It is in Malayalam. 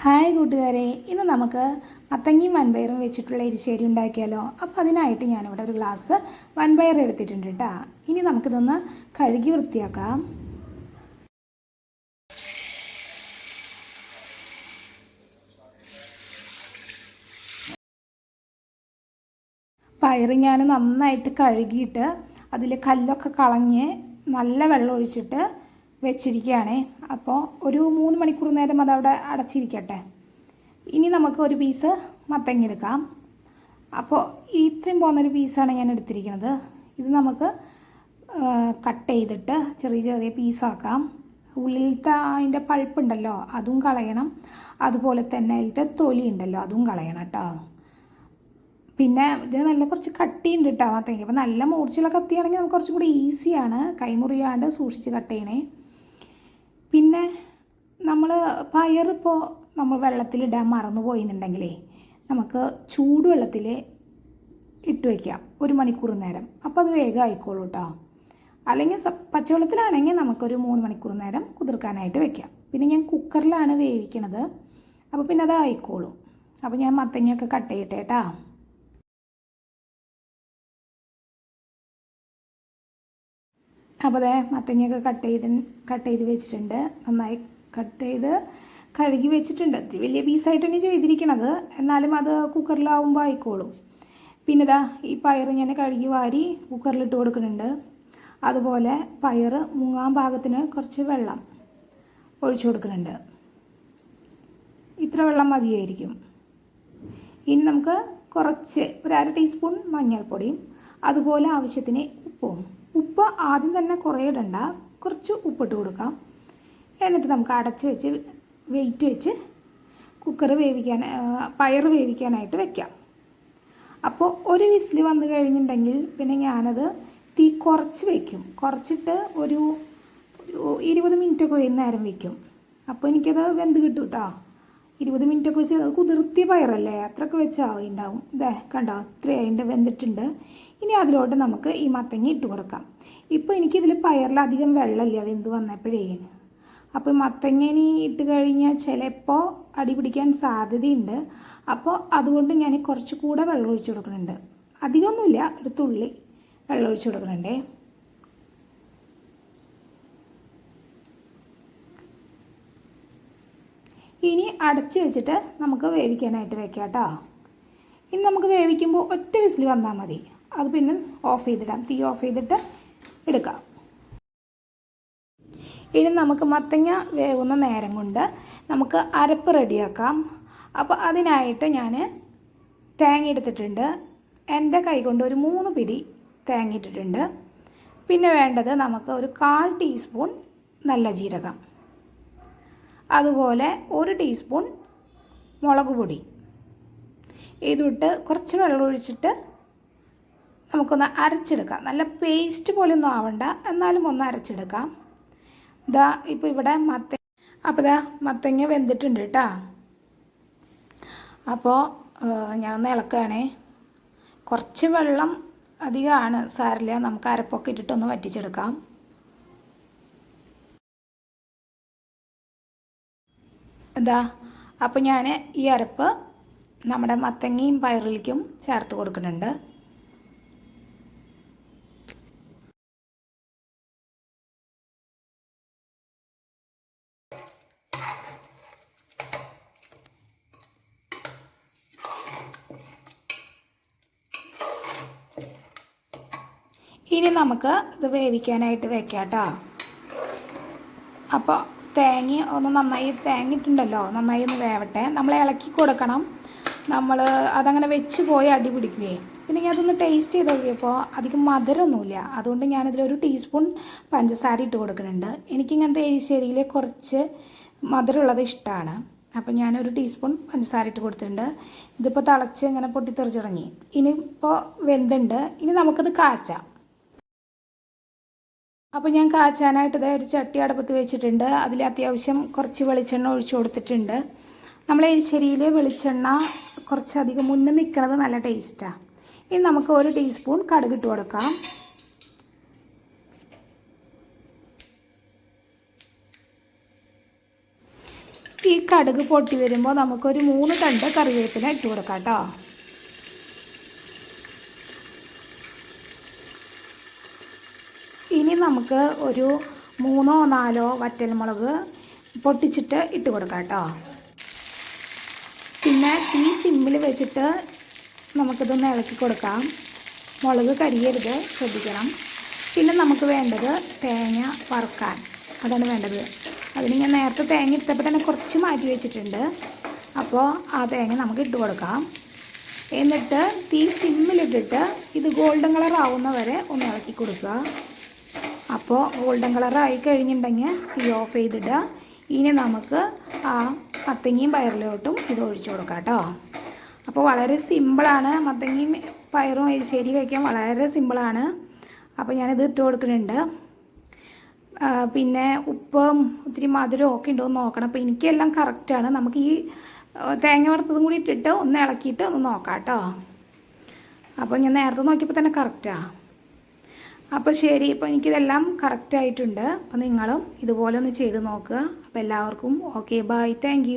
ഹായ് കൂട്ടുകാരെ ഇന്ന് നമുക്ക് മത്തങ്ങയും വൻപയറും വെച്ചിട്ടുള്ള എരിശ്ശേരി ഉണ്ടാക്കിയാലോ? അപ്പോൾ അതിനായിട്ട് ഞാനിവിടെ ഒരു ഗ്ലാസ് വൻപയർ എടുത്തിട്ടുണ്ട് കേട്ടോ ഇനി നമുക്കിതൊന്ന് കഴുകി വൃത്തിയാക്കാം. പയർ ഞാൻ നന്നായിട്ട് കഴുകിയിട്ട് അതിൽ കല്ലൊക്കെ കളഞ്ഞ് നല്ല വെള്ളം ഒഴിച്ചിട്ട് വെച്ചിരിക്കുകയാണ്. അപ്പോൾ ഒരു മൂന്ന് മണിക്കൂർ നേരം അതവിടെ അടച്ചിരിക്കട്ടെ. ഇനി നമുക്ക് ഒരു പീസ് മത്തങ്ങ എടുക്കാം അപ്പോൾ ഇത്രയും പോകുന്നൊരു പീസാണ് ഞാൻ എടുത്തിരിക്കുന്നത്. ഇത് നമുക്ക് കട്ട് ചെയ്തിട്ട് ചെറിയ ചെറിയ പീസാക്കാം ഉള്ളിലത്തെ അതിന്റെ പൾപ്പുണ്ടല്ലോ അതും കളയണം. അതുപോലെ തന്നെ അതിലത്തെ തൊലി ഉണ്ടല്ലോ അതും കളയണം കേട്ടോ. പിന്നെ ഇത് നല്ല കുറച്ച് കട്ടിയുണ്ട് കേട്ടോ മത്തങ്ങ. അപ്പോൾ നല്ല മൂർച്ചയുള്ള കത്തിയാണെങ്കിൽ നമുക്ക് കുറച്ചും കൂടി ഈസിയാണ് കൈമുറിയാണ്ട് സൂക്ഷിച്ച് കട്ട് ചെയ്യണേ. പിന്നെ നമ്മൾ പയറിപ്പോൾ നമ്മൾ വെള്ളത്തിലിടാൻ മറന്നു പോയിന്നുണ്ടെങ്കിലേ നമുക്ക് ചൂടുവെള്ളത്തിൽ ഇട്ട് വയ്ക്കാം ഒരു മണിക്കൂർ നേരം. അപ്പോൾ അത് വേഗം ആയിക്കോളൂ കേട്ടോ അല്ലെങ്കിൽ പച്ചവെള്ളത്തിലാണെങ്കിൽ നമുക്കൊരു മൂന്ന് മണിക്കൂർ നേരം കുതിർക്കാനായിട്ട് വെക്കാം. പിന്നെ ഞാൻ കുക്കറിലാണ് വേവിക്കണത്. അപ്പോൾ പിന്നെ അത് ആയിക്കോളും. അപ്പോൾ ഞാൻ മത്തങ്ങയൊക്കെ കട്ട് ചെയ്യട്ടെ കേട്ടോ അപ്പോൾ അതേ മത്തങ്ങയൊക്കെ കട്ട് ചെയ്ത് കട്ട് ചെയ്ത് വെച്ചിട്ടുണ്ട്. നന്നായി കട്ട് ചെയ്ത് കഴുകി വെച്ചിട്ടുണ്ട്. വലിയ പീസായിട്ട് തന്നെ ചെയ്തിരിക്കണത്. എന്നാലും അത് കുക്കറിലാവുമ്പോൾ ആയിക്കോളും. പിന്നെ ഇതാ ഈ പയർ ഞാൻ കഴുകി വാരി കുക്കറിലിട്ട് കൊടുക്കുന്നുണ്ട്. അതുപോലെ പയർ മുങ്ങാൻ ഭാഗത്തിന് കുറച്ച് വെള്ളം ഒഴിച്ചു കൊടുക്കുന്നുണ്ട്. ഇത്ര വെള്ളം മതിയായിരിക്കും. ഇനി നമുക്ക് കുറച്ച് ഒരു അര ടീസ്പൂൺ മഞ്ഞൾപ്പൊടിയും അതുപോലെ ആവശ്യത്തിന് ഉപ്പും ഉപ്പ് ആദ്യം തന്നെ കുറേ ഇടണ്ട. കുറച്ച് ഉപ്പിട്ട് കൊടുക്കാം. എന്നിട്ട് നമുക്ക് അടച്ച് വെച്ച് വെയിറ്റ് വെച്ച് കുക്കർ വേവിക്കാൻ പയർ വേവിക്കാനായിട്ട് വെക്കാം. അപ്പോൾ ഒരു വിസിൽ വന്നു കഴിഞ്ഞിട്ടുണ്ടെങ്കിൽ പിന്നെ ഞാനത് തീ കുറച്ച് വയ്ക്കും കുറച്ചിട്ട് ഒരു ഇരുപത് മിനിറ്റൊക്കെ നേരം വയ്ക്കും അപ്പോൾ എനിക്കത് വെന്ത് കിട്ടും കേട്ടോ ഇരുപത് മിനിറ്റൊക്കെ വെച്ച് അത് കുതിർത്തിയ പയറല്ലേ? അത്രയൊക്കെ വെച്ചാൽ ഉണ്ടാവും ഇതേ കണ്ടോ? അത്രയും അതിന്റെ വെന്തിട്ടുണ്ട്. ഇനി അതിലോട്ട് നമുക്ക് ഈ മത്തങ്ങ ഇട്ട് കൊടുക്കാം. ഇപ്പോൾ എനിക്കിതിൽ പയറിൽ അധികം വെള്ളമില്ല. വെന്ത് വന്നപ്പോഴേ. അപ്പോൾ മത്തങ്ങനി ഇട്ട് കഴിഞ്ഞാൽ ചിലപ്പോൾ അടി പിടിക്കാൻ സാധ്യതയുണ്ട്. അപ്പോൾ അതുകൊണ്ട് ഞാൻ കുറച്ച് കൂടെ വെള്ളം ഒഴിച്ച് കൊടുക്കുന്നുണ്ട്. അധികമൊന്നുമില്ല. ഒരു തുള്ളി വെള്ളം ഒഴിച്ച് കൊടുക്കുന്നുണ്ടേ. ഇനി അടച്ച് വെച്ചിട്ട് നമുക്ക് വേവിക്കാനായിട്ട് വെക്കാം കേട്ടോ. ഇനി നമുക്ക് വേവിക്കുമ്പോൾ ഒറ്റ വിസിൽ വന്നാൽ മതി. അത് പിന്നെ ഓഫ് ചെയ്തിടാം. തീ ഓഫ് ചെയ്തിട്ട് എടുക്കാം. ഇനി നമുക്ക് മത്തങ്ങ വേവുന്ന നേരം കൊണ്ട് നമുക്ക് അരപ്പ് റെഡിയാക്കാം. അപ്പോൾ അതിനായിട്ട് ഞാൻ തേങ്ങ എടുത്തിട്ടുണ്ട്. എന്റെ കൈ കൊണ്ട് ഒരു മൂന്ന് പിടി തേങ്ങ ഇട്ടിട്ടുണ്ട്. പിന്നെ വേണ്ടത് നമുക്ക് ഒരു കാൽ ടീസ്പൂൺ നല്ല ജീരകം. അതുപോലെ ഒരു ടീസ്പൂൺ മുളക് പൊടി. ഇതിട്ട് കുറച്ച് വെള്ളം ഒഴിച്ചിട്ട് നമുക്കൊന്ന് അരച്ചെടുക്കാം. നല്ല പേസ്റ്റ് പോലെ ഒന്നും ആവണ്ട. എന്നാലും ഒന്ന് അരച്ചെടുക്കാം. ഇതാ ഇപ്പോൾ ഇവിടെ മത്ത അപ്പോൾ ഇതാ മത്തങ്ങ വെന്തിട്ടുണ്ട് കേട്ടോ അപ്പോൾ ഞാനൊന്ന് ഇളക്കുകയാണേ കുറച്ച് വെള്ളം അധികമാണ് സാരില്ല. നമുക്ക് അരപ്പൊക്കെ ഇട്ടിട്ടൊന്ന് വറ്റിച്ചെടുക്കാം. ഇതാ അപ്പോൾ ഞാൻ ഈ അരപ്പ് നമ്മുടെ മത്തങ്ങയും പയറിലേക്കും ചേർത്ത് കൊടുക്കുന്നുണ്ട്. ഇനി നമുക്ക് ഇത് വേവിക്കാനായിട്ട് വെക്കാം കേട്ടോ അപ്പോൾ തേങ്ങ ഒന്ന് നന്നായി തേങ്ങ ഇട്ടുണ്ടല്ലോ നന്നായി ഒന്ന് വേവട്ടെ. നമ്മൾ ഇളക്കി കൊടുക്കണം. നമ്മൾ അതങ്ങനെ വെച്ച് പോയി അടി പിടിക്കുകയും പിന്നെ ഞാൻ അതൊന്ന് ടേസ്റ്റ് ചെയ്ത് നോക്കിയപ്പോൾ അധികം മധുരമൊന്നുമില്ല. അതുകൊണ്ട് ഞാനതിലൊരു ടീസ്പൂൺ പഞ്ചസാര ഇട്ട് കൊടുക്കുന്നുണ്ട്. എനിക്കിങ്ങനത്തെ എരിശ്ശേരിയിൽ കുറച്ച് മധുരമുള്ളത് ഇഷ്ടമാണ് അപ്പം ഞാനൊരു ടീസ്പൂൺ പഞ്ചസാര ഇട്ട് കൊടുത്തിട്ടുണ്ട്. ഇതിപ്പോൾ തിളച്ച് ഇങ്ങനെ പൊട്ടിത്തെറിച്ചിറങ്ങി. ഇനിയിപ്പോൾ വെന്തുണ്ട്. ഇനി നമുക്കത് കാച്ചാം. അപ്പോൾ ഞാൻ കാച്ചാനായിട്ട് ഇതേ ഒരു ചട്ടി അടപ്പത്ത് വെച്ചിട്ടുണ്ട്. അതിൽ അത്യാവശ്യം കുറച്ച് വെളിച്ചെണ്ണ ഒഴിച്ചു കൊടുത്തിട്ടുണ്ട്. നമ്മൾ എരിശ്ശേരിയിൽ വെളിച്ചെണ്ണ കുറച്ചധികം മുന്നേ നിൽക്കുന്നത് നല്ല ടേസ്റ്റാണ് ഇനി നമുക്ക് ഒരു ടീസ്പൂൺ കടുകിട്ട് കൊടുക്കാം. ഈ കടുക് പൊട്ടി വരുമ്പോൾ നമുക്കൊരു മൂന്ന് തണ്ട് കറിവേപ്പില ഇട്ട് കൊടുക്കാം കേട്ടോ. നമുക്ക് ഒരു മൂന്നോ നാലോ വറ്റൽമുളക് പൊട്ടിച്ചിട്ട് ഇട്ട് കൊടുക്കാം കേട്ടോ. പിന്നെ ഈ സിമ്മിൽ വെച്ചിട്ട് നമുക്കിതൊന്ന് ഇളക്കി കൊടുക്കാം. മുളക് കരിയരുത് ശ്രദ്ധിക്കണം. പിന്നെ നമുക്ക് വേണ്ടത് തേങ്ങ വറുക്കാൻ. അതാണ് വേണ്ടത്. അതിന് ഞാൻ നേരത്തെ തേങ്ങ ഇട്ടപ്പോൾ തന്നെ കുറച്ച് മാറ്റി വെച്ചിട്ടുണ്ട്. അപ്പോൾ ആ തേങ്ങ നമുക്ക് ഇട്ട് കൊടുക്കാം. എന്നിട്ട് തീ സിമ്മിലിട്ടിട്ട് ഇത് ഗോൾഡൻ കളർ ആവുന്ന വരെ ഒന്ന് ഇളക്കി കൊടുക്കുക. അപ്പോൾ ഗോൾഡൻ കളറായി കഴിഞ്ഞിട്ടുണ്ടെങ്കിൽ തീ ഓഫ് ചെയ്തിടുക. ഇനി നമുക്ക് ആ മത്തങ്ങയും പയറിലോട്ടും ഇത് ഒഴിച്ചു കൊടുക്കാം കേട്ടോ. അപ്പോൾ വളരെ സിമ്പിളാണ് മത്തങ്ങയും പയറും എരിശ്ശേരി കഴിക്കാൻ വളരെ സിമ്പിളാണ് അപ്പോൾ ഞാനിത് ഇട്ട് കൊടുക്കുന്നുണ്ട്. പിന്നെ ഉപ്പും ഒത്തിരി മധുരവും ഒക്കെ ഉണ്ടോ എന്ന് നോക്കണം. അപ്പോൾ എനിക്കെല്ലാം കറക്റ്റാണ് നമുക്ക് ഈ തേങ്ങ വറുത്തതും കൂടി ഇട്ടിട്ട് ഒന്ന് ഇളക്കിയിട്ട് ഒന്ന് നോക്കാം കേട്ടോ. അപ്പോൾ ഞാൻ നേരത്തെ നോക്കിയപ്പോൾ തന്നെ കറക്റ്റാണ് അപ്പോൾ ശരി ഇപ്പോൾ എനിക്കിതെല്ലാം കറക്റ്റായിട്ടുണ്ട് അപ്പോൾ നിങ്ങളും ഇതുപോലെ ഒന്ന് ചെയ്ത് നോക്കുക. അപ്പോൾ എല്ലാവർക്കും ഓക്കെ ബൈ താങ്ക്